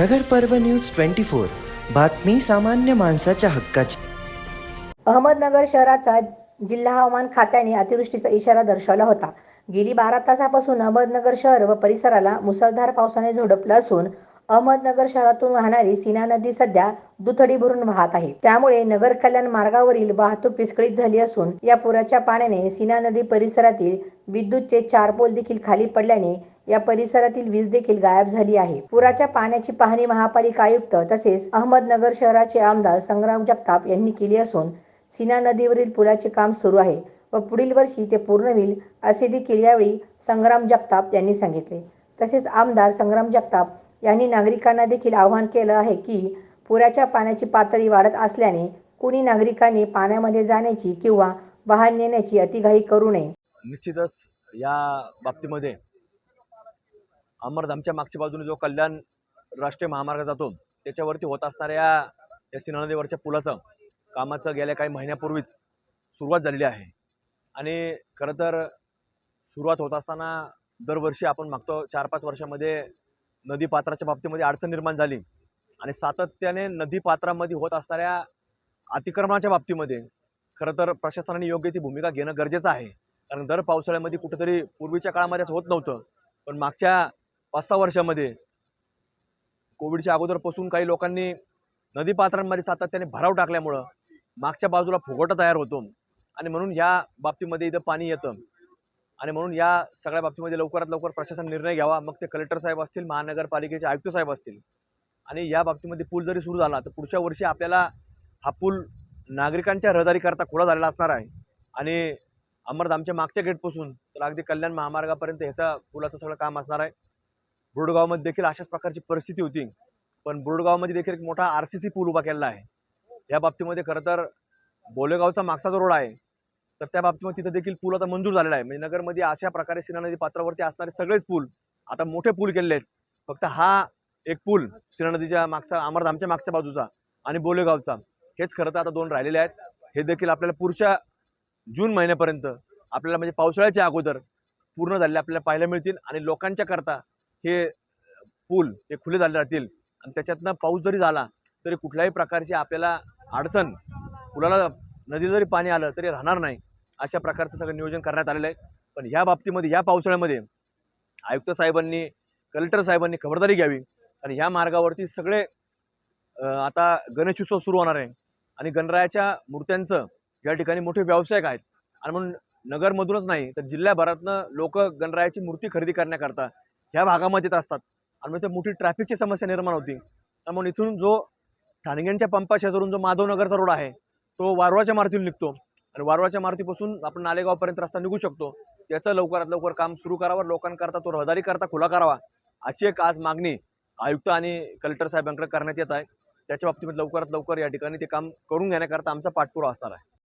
नगर पर्व news twenty four. बातमी सामान्य माणसाच्या हक्काची. अहमदनगर शहराचा जिल्हा हवामान खात्याने अतिवृष्टीचा इशारा दर्शवला होता. गेली बारा तासापासून अहमदनगर शहर व परिसराला मुसळधार पावसाने झोडपलं असून अहमदनगर शहरातून वाहणारी सीना नदी सध्या दुथडी भरून वाहत आहे. त्यामुळे नगर कल्याण मार्गावरील वाहतूक विस्कळीत झाली असून या पुराच्या पाण्याने सीना नदी परिसरातील विद्युतचे चार पोल देखील खाली पडल्याने या परिसरातील वीज देखील गायब झाली आहे. पुराच्या पाण्याची पाहणी महापालिका आयुक्त तसेच अहमदनगर शहराचे आमदार संग्राम जगताप यांनी केली असून सीना नदीवरील पुलाचे काम सुरू आहे व पुढील वर्षी ते पूर्ण होईल असे देखील यावेळी संग्राम जगताप यांनी सांगितले. तसेच आमदार संग्राम जगताप यांनी नागरिकांना देखील आवाहन केलं आहे की पुराच्या पाण्याची पातळी वाढत असल्याने कुणी नागरिकांनी पाण्यामध्ये जाण्याची किंवा वाहन नेण्याची अतिघाई करू नये. निश्चितच या बाबतीमध्ये अमरधामच्या मागच्या बाजूने जो कल्याण राष्ट्रीय महामार्ग जातो त्याच्यावरती होत असणाऱ्या या सिनानदेवरच्या पुलाचं कामाचं गेल्या काही महिन्यापूर्वीच सुरुवात झालेली आहे. आणि खरं तर सुरुवात होत असताना दरवर्षी आपण मागतो चार पाच वर्षामध्ये नदीपात्राच्या बाबतीमध्ये अडचण निर्माण झाली. आणि सातत्याने नदीपात्रामध्ये होत असणाऱ्या अतिक्रमणाच्या बाबतीमध्ये खरं तर प्रशासनाने योग्य ती भूमिका घेणं गरजेचं आहे. कारण दर पावसाळ्यामध्ये कुठेतरी पूर्वीच्या काळामध्ये असं होत नव्हतं. पण मागच्या पाच सहा वर्षामध्ये. कोविडच्या अगोदरपासून काही लोकांनी नदीपात्रांमध्ये सातत्याने भराव टाकल्यामुळं मागच्या बाजूला फुगवटा तयार होतो. आणि म्हणून या बाबतीमध्ये इथं पाणी येतं. आणि म्हणून या सगळ्या बाबतीमध्ये लवकरात लवकर प्रशासन निर्णय घ्यावा. मग ते कलेक्टर साहेब असतील महानगरपालिकेचे आयुक्त साहेब असतील. आणि या बाबतीमध्ये पूल जरी सुरू झाला तर पुढच्या वर्षी आपल्याला हा पूल नागरिकांच्या रहदारीकरता खुला झालेला असणार आहे. आणि अमरधामच्या मागच्या गेटपासून तर अगदी कल्याण महामार्गापर्यंत ह्याचा पुलाचं सगळं काम असणार आहे. बुरडगावमध्ये देखील अशाच प्रकारची परिस्थिती होती. पण बुरडगावमध्ये देखील एक मोठा आर सी सी पूल उभा केलेला आहे. या बाबतीमध्ये खरं तर बोलेगावचा मागचा जो रोड आहे तर त्या बाबतीमध्ये तिथं देखील पूल आता मंजूर झालेला आहे. म्हणजे नगरमध्ये अशा प्रकारे सीना नदी पात्रावरती असणारे सगळेच पूल आता मोठे पूल केलेले आहेत. फक्त हा एक पूल सीना नदीच्या मागचा अमरधामच्या मागच्या बाजूचा आणि बोलेगावचा हेच खरं तर आता दोन राहिलेले आहेत. हे देखील आपल्याला पुढच्या जून महिन्यापर्यंत आपल्याला म्हणजे पावसाळ्याच्या अगोदर पूर्ण झालेले आपल्याला पाहायला मिळतील आणि लोकांच्या करता हे पूल हे खुले झाले राहतील आणि त्याच्यातनं पाऊस जरी झाला तरी कुठल्याही प्रकारची आपल्याला अडचण पुलाला नदीला जरी पाणी आलं तरी राहणार नाही. अशा प्रकारचं सगळं नियोजन करण्यात आलेलं आहे. पण ह्या बाबतीमध्ये या पावसाळ्यामध्ये आयुक्त साहेबांनी कलेक्टर साहेबांनी खबरदारी घ्यावी आणि ह्या मार्गावरती सगळे आता गणेशोत्सव सुरू होणार आहे आणि गणरायाच्या मूर्त्यांचं या ठिकाणी मोठे व्यावसायिक आहेत. आणि म्हणून नगरमधूनच नाही तर जिल्ह्याभरातनं लोक गणरायाची मूर्ती खरेदी करण्याकरता ह्या भागामध्ये येत असतात. आणि मग ते मोठी ट्रॅफिकची समस्या निर्माण होती. त्यामुळे इथून जो ठाणग्यांच्या पंपा शेजारून जो माधवनगरचा रोड आहे तो वारवाच्या मारुतीला निघतो. आणि वारवाच्या मारुतीपासून आपण नालेगावपर्यंत रस्ता निघू शकतो. याचं लवकरात लवकर काम सुरू करावं. लोकांकरता तो रहदारी करता खुला करावा. अशी एक आज मागणी आयुक्त आणि कलेक्टर साहेबांकडे करण्यात येत आहे. त्याच्या बाबतीमध्ये लवकरात लवकर या ठिकाणी ते काम करून घेण्याकरता आमचा पाठपुरावा असणार आहे.